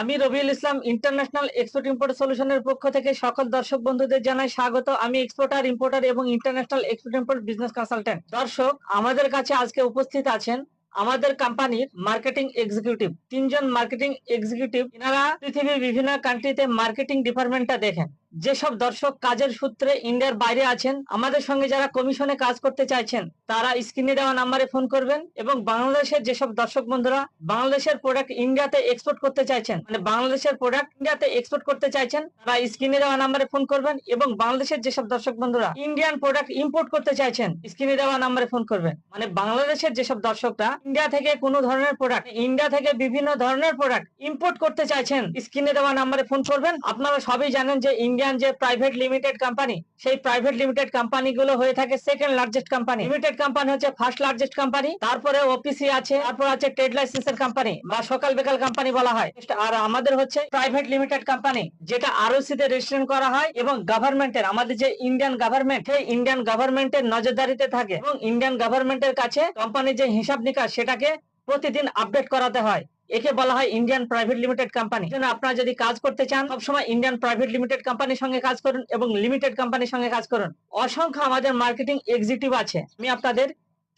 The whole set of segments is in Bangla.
আমি Rabiul Islam international export import সলিউশনের পক্ষ থেকে সকল দর্শক বন্ধুদের জানাই স্বাগত। আমি এক্সপোর্টার, ইম্পোর্টার এবং international export import business consultant. দর্শক, আমাদের কাছে আজকে উপস্থিত আছেন আমাদের কোম্পানির মার্কেটিং এক্সিকিউটিভ। তিনজন মার্কেটিং এক্সিকিউটিভ এনারা পৃথিবীর বিভিন্ন কান্ট্রিতে মার্কেটিং ডিপার্টমেন্টটা দেখেন। যেসব দর্শক কাজের সূত্রে ইন্ডিয়ার বাইরে আছেন, আমাদের সঙ্গে যারা কমিশনে কাজ করতে চাইছেন, তারা স্ক্রিনে দেওয়া নাম্বারে ফোন করবেন এবং বাংলাদেশের যেসব দর্শক বন্ধুরা বাংলাদেশের প্রোডাক্ট ইন্ডিয়াতে এক্সপোর্ট করতে চাইছেন মানে বাংলাদেশের প্রোডাক্ট ইন্ডিয়াতে এক্সপোর্ট করতে চাইছেন, তারা স্ক্রিনে দেওয়া নাম্বারে ফোন করবেন এবং বাংলাদেশের যেসব দর্শক বন্ধুরা ইন্ডিয়ান প্রোডাক্ট ইম্পোর্ট করতে চাইছেন, স্ক্রিনে দেওয়া নাম্বারে ফোন করবেন। মানে বাংলাদেশের যেসব দর্শকরা ইন্ডিয়া থেকে কোনো ধরনের প্রোডাক্ট ইন্ডিয়া থেকে বিভিন্ন ধরনের প্রোডাক্ট ইম্পোর্ট করতে চাইছেন, স্ক্রিনে দেওয়া নাম্বারে ফোন করবেন। আপনারা সবই জানেন যে ইন্ডিয়ান যে প্রাইভেট লিমিটেড কোম্পানি সেই প্রাইভেট লিমিটেড কোম্পানি গুলো হয়ে থাকে second largest company limited company হচ্ছে ফার্স্ট লার্জেস্ট কোম্পানি তারপরে ওপিসি আছে, তারপর আছে ট্রেড লাইসেন্সের কোম্পানি বা সকাল বিকাল কোম্পানি বলা হয়। আর আমাদের হচ্ছে প্রাইভেট লিমিটেড কোম্পানি যেটা আরওসি তে রেজিস্ট্রেশন করা হয় এবং গভর্নমেন্টের আমাদের যে ইন্ডিয়ান গভর্নমেন্ট সেই ইন্ডিয়ান গভর্নমেন্টের নজরদারিতে থাকে। এবং ইন্ডিয়ান গভর্নমেন্টের কাছে কোম্পানির যে হিসাব নিকাশ, সেটাকে প্রতিদিন আপডেট করাতে হয়। একে বলা হয় ইন্ডিয়ান প্রাইভেট লিমিটেড কোম্পানি আপনারা যদি কাজ করতে চান সবসময় ইন্ডিয়ান প্রাইভেট লিমিটেড কোম্পানির সঙ্গে কাজ করুন এবং লিমিটেড কোম্পানির সঙ্গে কাজ করুন। অসংখ্য আমাদের মার্কেটিং এক্সিকিউটিভ আছে। আমি আপনাদের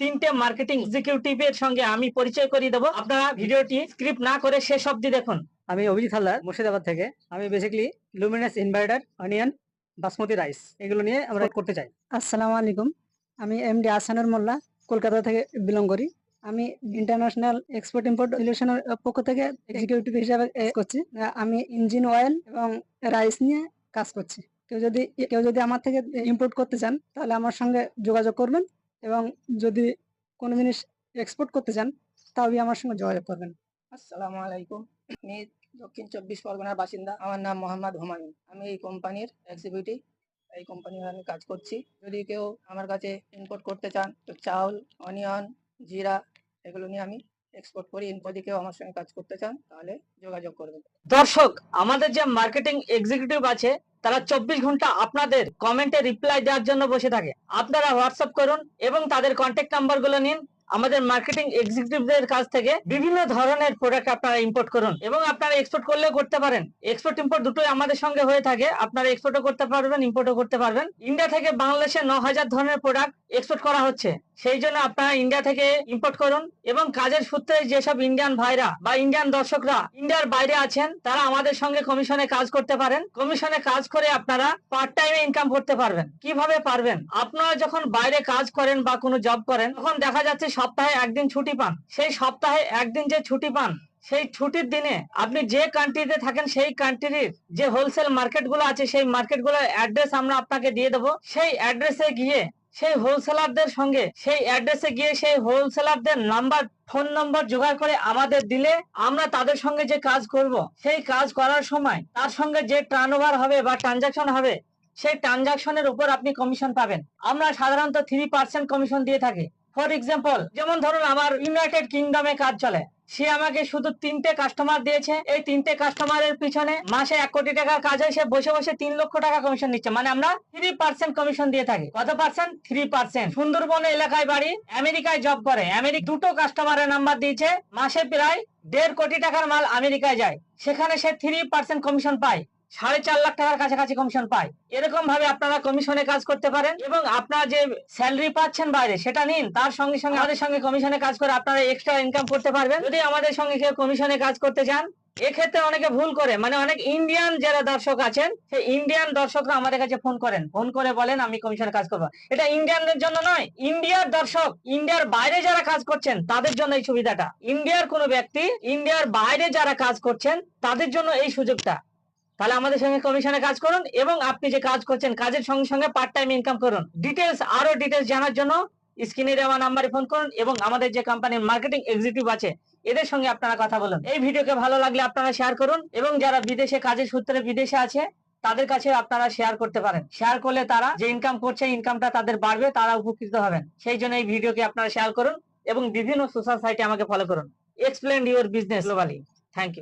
তিনটে মার্কেটিং এক্সিকিউটিভের সঙ্গে আমি পরিচয় করিয়ে দেবো। আপনারা ভিডিওটি স্ক্রিপ্ট না করে শেষ অবধি দেখুন। আমি অভিজিৎ হালদার মুর্শিদাবাদ থেকে। আমি basically Luminous inverter onion basmati rice এগুলো নিয়ে আমরা করতে চাই। আসসালামু আলাইকুম। আমি এমডি আসানুর মোল্লা কলকাতা থেকে বিলং করি। আমি ইন্টারন্যাশনাল এক্সপোর্ট ইম্পোর্ট সলিউশনের পক্ষ থেকে এক্সিকিউটিভ হিসাবে করছি। আমি ইঞ্জিন অয়েল এবং রাইস নিয়ে কাজ করছি। কেউ যদি কেউ যদি আমার থেকে ইম্পোর্ট করতে চান, তাহলে আমার সঙ্গে যোগাযোগ করবেন এবং যদি কোনো জিনিস এক্সপোর্ট করতে চান, তাহলে আমার সঙ্গে যোগাযোগ করবেন। আসসালামু আলাইকুম। আমি দক্ষিণ চব্বিশ পরগনার বাসিন্দা। আমার নাম মোহাম্মদ হুমায়ুন। আমি এই কোম্পানির এক্সিকিউটিভ এই কোম্পানির আমি কাজ করছি। যদি কেউ আমার কাছে ইম্পোর্ট করতে চান, তো চাউল অনিয়ন জিরা এগুলো নিয়ে আমি এক্সপোর্ট করি। যদি কেউ আমার সঙ্গে কাজ করতে চান, তাহলে যোগাযোগ করবেন দর্শক, আমাদের যে মার্কেটিং এক্সিকিউটিভ আছে, তারা চব্বিশ ঘণ্টা আপনাদের কমেন্টে রিপ্লাই দেওয়ার জন্য বসে থাকে। আপনারা হোয়াটসঅ্যাপ করুন এবং তাদের কন্ট্যাক্ট নাম্বারগুলো নিন। আমাদের মার্কেটিং এক্সিকিউটিভদের কাছ থেকে বিভিন্ন ধরনের প্রোডাক্ট আপনারা ইম্পোর্ট করুন এবং আপনারা এক্সপোর্ট করলেও করতে পারেন। এক্সপোর্ট ইম্পোর্ট দুটোই আমাদের সঙ্গে হয়ে থাকে। আপনারা এক্সপোর্টও করতে পারবেন ইম্পোর্টও করতে পারবেন। ইন্ডিয়া থেকে বাংলাদেশে ন হাজার ধরনের প্রোডাক্ট এক্সপোর্ট করা হচ্ছে। সেই জন্য আপনারা ইন্ডিয়া থেকে ইম্পোর্ট করুন এবং কাজের সূত্রে যেসব ইন্ডিয়ান ভাইরা বা ইন্ডিয়ান দর্শকরা ইন্ডিয়ার বাইরে আছেন, তারা আমাদের সঙ্গে কমিশনে কাজ করতে পারেন। কমিশনে কাজ করে আপনারা পার্ট টাইমে ইনকাম করতে পারবেন। কীভাবে পারবেন? আপনারা যখন বাইরে কাজ করেন বা কোনো জব করেন, তখন দেখা যাচ্ছে সপ্তাহে একদিন ছুটি পান। সেই সপ্তাহে একদিন যে ছুটি পান, সেই ছুটির দিনে আপনি যে কান্ট্রিতে থাকেন, সেই কান্ট্রির যে হোলসেল মার্কেটগুলো আছে, সেই মার্কেটগুলোর অ্যাড্রেস আমরা আপনাকে দিয়ে দেবো। সেই অ্যাড্রেসে গিয়ে সেই হোলসেলারদের সঙ্গে সেই অ্যাড্রেসে গিয়ে সেই হোলসেলারদের নাম্বার ফোন নম্বর জোগাড় করে আমাদের দিলে আমরা তাদের সঙ্গে যে কাজ করব, সেই কাজ করার সময় তার সঙ্গে যে টার্নওভার হবে বা ট্রানজাকশন হবে, সেই ট্রানজাকশনের উপর আপনি কমিশন পাবেন। আমরা সাধারণত থ্রি পার্সেন্ট কমিশন দিয়ে থাকি। ফর এক্সাম্পল যেমন ধরুন আমার ইউনাইটেড কিংডমে কাজ চলে। সে আমাকে শুধু তিনটে কাস্টমার দিয়েছে। এই তিনটে কাস্টমারের পিছনে মাসে এক কোটি টাকার কাজ হয়। সে বসে বসে তিন লক্ষ টাকা কমিশন নিচ্ছে। মানে আমরা থ্রি পার্সেন্ট কমিশন দিয়ে থাকি। কত পার্সেন্ট থ্রি পার্সেন্ট সুন্দরবন এলাকায় বাড়ি আমেরিকায় জব করে। আমেরিকা দুটো কাস্টমারের নাম্বার দিয়েছে। মাসে প্রায় দেড় কোটি টাকার মাল আমেরিকায় যায়। সেখানে সে থ্রি পার্সেন্ট কমিশন পায়। সাড়ে চার লাখ টাকার কাছাকাছি কমিশন পায়। এরকম ভাবে আপনারা কমিশনে কাজ করতে পারেন এবং আপনারা যে স্যালারি পাচ্ছেন বাইরে, সেটা নিন। তার সঙ্গে সঙ্গে আমাদের সঙ্গে কমিশনে কাজ করে আপনারা এক্সট্রা ইনকাম করতে পারবেন। যদি আমাদের সঙ্গে কেউ কমিশনে কাজ করতে চান এক্ষেত্রে অনেকে ভুল করে। মানে অনেক ইন্ডিয়ান যারা দর্শক আছেন, সেই ইন্ডিয়ান দর্শকরা আমাদের কাছে ফোন করেন। ফোন করে বলেন, আমি কমিশনে কাজ করব। এটা ইন্ডিয়ানদের জন্য নয় ইন্ডিয়ার দর্শক ইন্ডিয়ার বাইরে যারা কাজ করছেন, তাদের জন্য এই সুবিধাটা। ইন্ডিয়ার কোনো ব্যক্তি ইন্ডিয়ার বাইরে যারা কাজ করছেন, তাদের জন্য এই সুযোগটা। তাহলে আমাদের সঙ্গে কমিশনে কাজ করুন এবং আপনি যে কাজ করছেন, কাজের সঙ্গে সঙ্গে পার্ট টাইম ইনকাম করুন। ডিটেলস আরও ডিটেলস জানার জন্য স্ক্রিনে দেওয়া নাম্বারে ফোন করুন এবং আমাদের যে কোম্পানির মার্কেটিং এক্সিকিউটিভ আছে, এদের সঙ্গে আপনারা কথা বলুন। এই ভিডিওকে ভালো লাগলে আপনারা শেয়ার করুন এবং যারা বিদেশে কাজের সূত্রে বিদেশে আছে, তাদের কাছে আপনারা শেয়ার করতে পারেন। শেয়ার করলে তারা যে ইনকাম করছে ইনকামটা তাদের বাড়বে, তারা উপকৃত হবেন। সেই জন্য এই ভিডিওকে আপনারা শেয়ার করুন এবং বিভিন্ন সোশ্যাল সাইটে আমাকে ফলো করুন। Explain your business globally thank you